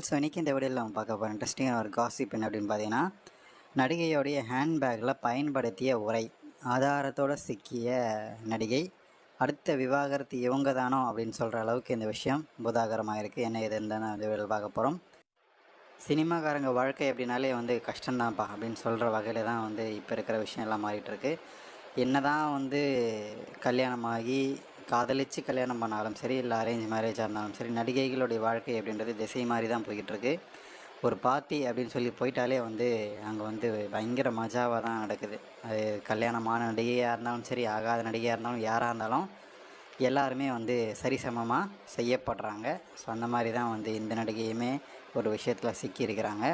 So இன்றைக்கி இந்த வீடியோவில் நம்ம பார்க்க போகிற இன்ட்ரெஸ்டிங்காக ஒரு காசிப் என்ன அப்படின்னு பார்த்தீங்கன்னா நடிகையோடைய ஹேண்ட்பேக்கில் பயன்படுத்திய உரை ஆதாரத்தோடு சிக்கிய நடிகை அடுத்த விவாகரத்து இவங்க தானோ அப்படின்னு சொல்கிற அளவுக்கு இந்த விஷயம் புதாகரமாக இருக்குது என்ன இது இந்த இந்த வீடியோவில் பார்க்க போகிறோம் சினிமாக்காரங்க வாழ்க்கை அப்படின்னாலே வந்து கஷ்டம்தான்ப்பா அப்படின்னு சொல்கிற வகையில் தான் வந்து இப்போ இருக்கிற விஷயம் எல்லாம் மாறிட்டுருக்கு என்ன தான் வந்து கல்யாணமாகி காதலிச்சு கல்யாணம் பண்ணாலும் சரி இல்லை அரேஞ்ச் மேரேஜாக இருந்தாலும் சரி நடிகைகளுடைய வாழ்க்கை அப்படின்றது திசை மாதிரி தான் போய்கிட்டுருக்கு ஒரு பார்ட்டி அப்படின்னு சொல்லி போயிட்டாலே வந்து அங்கே வந்து பயங்கர மஜாவாக தான் நடக்குது. அது கல்யாணமான நடிகையாக இருந்தாலும் சரி ஆகாத நடிகையாக இருந்தாலும் யாராக இருந்தாலும் எல்லாருமே வந்து சரிசமமாக செய்யப்படுறாங்க. ஸோ அந்த மாதிரி தான் வந்து இந்த நடிகையுமே ஒரு விஷயத்தில் சிக்கியிருக்கிறாங்க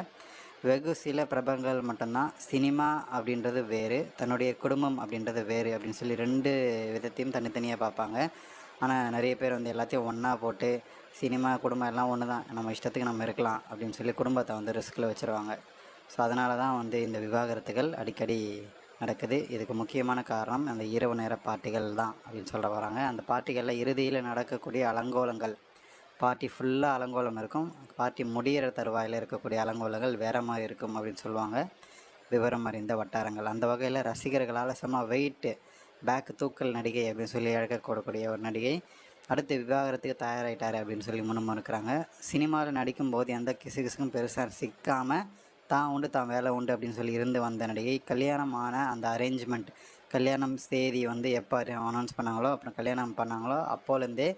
வெகு சில பிரபலங்கள் மட்டும்தான். சினிமா அப்படின்றது வேறு தன்னுடைய குடும்பம் அப்படின்றது வேறு அப்படின்னு சொல்லி ரெண்டு விதத்தையும் தனித்தனியாக பார்ப்பாங்க. ஆனால் நிறைய பேர் வந்து எல்லாத்தையும் ஒன்றா போட்டு சினிமா குடும்பம் எல்லாம் ஒன்று தான் நம்ம இஷ்டத்துக்கு நம்ம இருக்கலாம் அப்படின்னு சொல்லி குடும்பத்தை வந்து ரிஸ்கில் வச்சுருவாங்க. ஸோ அதனால தான் வந்து இந்த விவாகரத்துகள் அடிக்கடி நடக்குது. இதுக்கு முக்கியமான காரணம் அந்த இரவு நேர பார்ட்டிகள் தான் அப்படின்னு சொல்ல வராங்க. அந்த பார்ட்டிகளில் இறுதியில் நடக்கக்கூடிய அலங்கோலங்கள் பார்ட்டி ஃபுல்லாக அலங்கோலம் இருக்கும். பார்ட்டி முடிகிற தருவாயில் இருக்கக்கூடிய அலங்கோலங்கள் வேறு மாதிரி இருக்கும் அப்படின்னு சொல்லுவாங்க. விவரம் அறிந்த வட்டாரங்கள். அந்த வகையில் ரசிகர்களால் செம்ம வெயிட்டு பேக்கு தூக்கல் நடிகை அப்படின்னு சொல்லி அழைக்கக்கூடக்கூடிய ஒரு நடிகை. அடுத்து விவாகரத்துக்கு தயாராகிட்டார் அப்படின்னு சொல்லி முன்னுமறுக்கிறாங்க சினிமாவில் நடிக்கும்போது எந்த கிசுகிசுக்கும் பெருசாக சிக்காமல் தான் உண்டு தான் வேலை உண்டு அப்படின்னு சொல்லி இருந்து வந்த நடிகை. கல்யாணமான அந்த அரேஞ்ச்மெண்ட் கல்யாணம் தேதி வந்து எப்போ அனௌன்ஸ் பண்ணாங்களோ அப்புறம் கல்யாணம் பண்ணாங்களோ அப்போலேருந்தே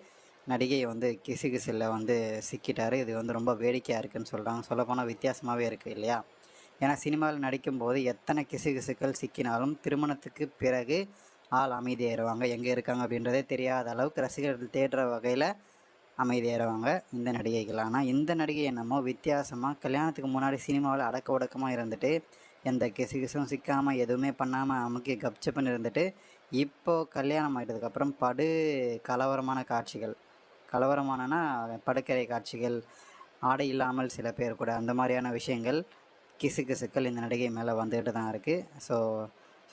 நடிகை வந்து கிசுகிசில் வந்து சிக்கிட்டார். இது வந்து ரொம்ப வேடிக்கையாக இருக்குதுன்னு சொல்கிறாங்க சொல்லப்போனால் வித்தியாசமாகவே இருக்குது இல்லையா? ஏன்னா சினிமாவில் நடிக்கும்போது எத்தனை கிசுகிசுக்கள் சிக்கினாலும் திருமணத்துக்கு பிறகு ஆள் அமைதியாயிருவாங்க. எங்கே இருக்காங்க அப்படின்றதே தெரியாத அளவுக்கு ரசிகர்கள் தேடுற வகையில் அமைதியாயிருவாங்க இந்த நடிகைகள். ஆனால் இந்த நடிகை என்னமோ வித்தியாசமாக கல்யாணத்துக்கு முன்னாடி சினிமாவில் அடக்க ஒடக்கமாக இருந்துட்டு எந்த கிசுகிசும் சிக்காமல் எதுவுமே பண்ணாமல் அமுக்கி கப்சப்புன்னு இருந்துட்டு இப்போது கல்யாணம் ஆகிட்டதுக்கப்புறம் படு கலவரமான காட்சிகள். கலவரமானனா படுக்கரை காட்சிகள் ஆடை இல்லாமல் சில பேர் கூட அந்த மாதிரியான விஷயங்கள் கிசு கிசுக்கள் இந்த நடிகை மேலே வந்துக்கிட்டு தான் இருக்குது ஸோ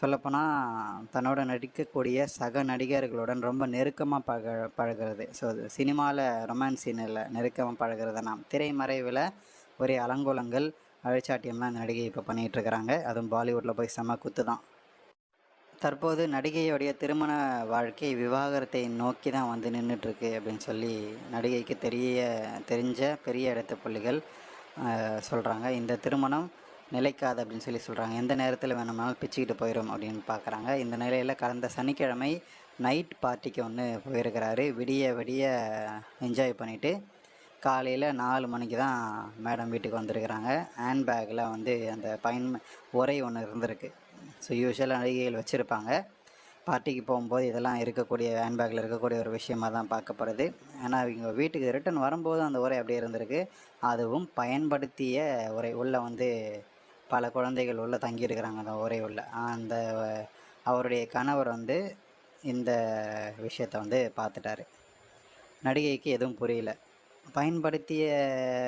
சொல்லப்போனால் தன்னோட நடிக்கக்கூடிய சக நடிகர்களுடன் ரொம்ப நெருக்கமாக பழக பழகிறது. ஸோ சினிமாவில் ரொமான்ஸ் சீனில் நெருக்கமாக பழகிறது நாம் திரைமறைவில் ஒரே அலங்கோலங்கள் அழிச்சாட்டியம்லாம் இந்த நடிகை இப்போ பண்ணிகிட்ருக்கிறாங்க அதுவும் பாலிவுட்டில் போய் செம குத்து தான். தற்போது நடிகையுடைய திருமண வாழ்க்கை விவாகரத்தை நோக்கி தான் வந்து நின்றுட்டுருக்கு அப்படின்னு சொல்லி நடிகைக்கு தெரிய தெரிஞ்ச பெரிய இடத்து புள்ளிகள் சொல்கிறாங்க இந்த திருமணம் நிலைக்காது அப்படின்னு சொல்லி சொல்கிறாங்க எந்த நேரத்தில் வேணுமானாலும் பிச்சுக்கிட்டு போயிடும் அப்படின்னு பார்க்குறாங்க இந்த நிலையில் கடந்த சனிக்கிழமை நைட் பார்ட்டிக்கு ஒன்று போயிருக்கிறாரு. விடிய விடிய என்ஜாய் பண்ணிவிட்டு காலையில் நாலு மணிக்கு தான் மேடம் வீட்டுக்கு வந்திருக்கிறாங்க. ஹேண்ட்பேக்கில் வந்து அந்த பயன் உரை ஒன்று இருந்திருக்கு. ஸோ யூஸ்வலாக நடிகைகள் வச்சுருப்பாங்க. பார்ட்டிக்கு போகும்போது இதெல்லாம் இருக்கக்கூடிய ஹேண்ட்பேக்கில் இருக்கக்கூடிய ஒரு விஷயமாக தான் பார்க்கப்படுது. ஏன்னா இவங்க வீட்டுக்கு ரிட்டன் வரும்போது அந்த உரை அப்படியே இருந்திருக்கு. அதுவும் பயன்படுத்திய உரை உள்ளே வந்து பல குழந்தைகள் உள்ளே தங்கியிருக்கிறாங்க அந்த உரை உள்ளே. அந்த அவருடைய கணவர் வந்து இந்த விஷயத்தை வந்து பார்த்துட்டாரு. நடிகைக்கு எதுவும் புரியல. பயன்படுத்திய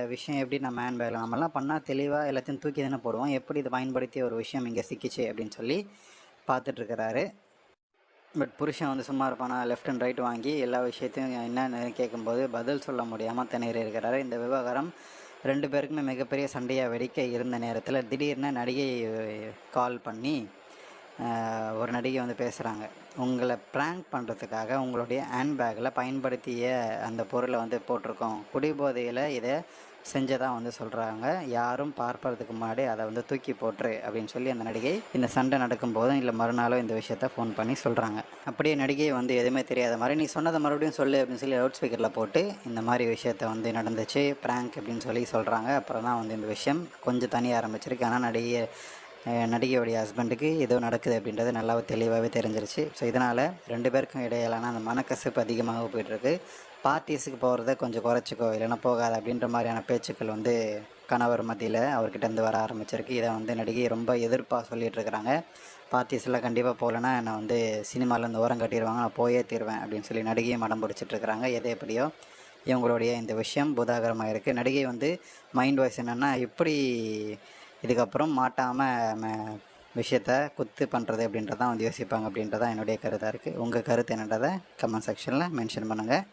விஷயம் எப்படி நம்ம ஹேண்ட்பேக்கில் நம்மலாம் பண்ணால் தெளிவாக எல்லாத்தையும் தூக்கி தானே போடுவோம். எப்படி இதை பயன்படுத்திய ஒரு விஷயம் இங்கே சிக்கிச்சு அப்படின்னு சொல்லி பார்த்துட்ருக்கிறாரு பட் புருஷன் வந்து சும்மா இருப்பானா? லெஃப்ட் அண்ட் ரைட் வாங்கி எல்லா விஷயத்தையும் என்னென்னு கேட்கும்போது பதில் சொல்ல முடியாமல் திணறி இருக்கிறாரு. இந்த விவகாரம் ரெண்டு பேருக்குமே மிகப்பெரிய சண்டையாக வெடிக்க இருந்த நேரத்தில் திடீர்னு நடிகை கால் பண்ணி ஒரு நடிகை வந்து பேசுகிறாங்க உங்களை ப்ராங்க் பண்ணுறதுக்காக உங்களுடைய ஹேண்ட்பேக்கில் பயன்படுத்திய அந்த பொருளை வந்து போட்டிருக்கோம். குடிபோதையில் இதை செஞ்சதாக வந்து சொல்கிறாங்க யாரும் பார்ப்பறதுக்கு முன்னாடி அதை வந்து தூக்கி போட்டுரு அப்படின்னு சொல்லி அந்த நடிகை இந்த சண்டை நடக்கும்போதும் இல்லை மறுநாளும் இந்த விஷயத்த ஃபோன் பண்ணி சொல்கிறாங்க அப்படியே நடிகை வந்து எதுவுமே தெரியாத மாதிரி நீ சொன்னதை மறுபடியும் சொல்லு அப்படின்னு சொல்லி லவுட் ஸ்பீக்கரில் போட்டு இந்த மாதிரி விஷயத்த வந்து நடந்துச்சு. ப்ராங்க் அப்படின்னு சொல்லி சொல்கிறாங்க அப்புறம் தான் வந்து இந்த விஷயம் கொஞ்சம் தனியாக ஆரம்பிச்சிருக்கு. ஆனால் நடிகை நடிகையுடைய ஹஸ்பண்டுக்கு ஏதோ நடக்குது அப்படின்றது நல்லா தெளிவாகவே தெரிஞ்சிருச்சு. ஸோ இதனால் ரெண்டு பேருக்கும் இடையிலான அந்த மனக்கசப்பு அதிகமாக போயிட்டுருக்கு. பார்ட்டிஸுக்கு போகிறத கொஞ்சம் குறைச்சிக்கோ இல்லைன்னா போகாது அப்படின்ற மாதிரியான பேச்சுக்கள் வந்து கணவர் மத்தியில் அவர்கிட்ட இருந்து வர ஆரம்பிச்சிருக்கு. இதை வந்து நடிகை ரொம்ப எதிர்ப்பாக சொல்லிகிட்டு இருக்கிறாங்க. பார்ட்டிஸ்லாம் கண்டிப்பாக போகலன்னா என்னை வந்து சினிமாவிலேருந்து ஓரம் கட்டிடுவாங்க நான் போயே தீருவேன் அப்படின்னு சொல்லி நடிகையும் மடம் பிடிச்சிட்ருக்கிறாங்க எதை எப்படியோ இவங்களுடைய இந்த விஷயம் புதாகரமாக இருக்குது நடிகை வந்து மைண்ட் வாய்ஸ் என்னென்னா எப்படி இதுக்கப்புறம் மாட்டாமல் விஷயத்த குத்து பண்ணுறது அப்படின்றதான் வந்து யோசிப்பாங்க அப்படின்றதான் என்னுடைய கருத்தாக இருக்குது உங்கள் கருத்து என்னன்றதை கமெண்ட் செக்ஷனில் மென்ஷன் பண்ணுங்கள்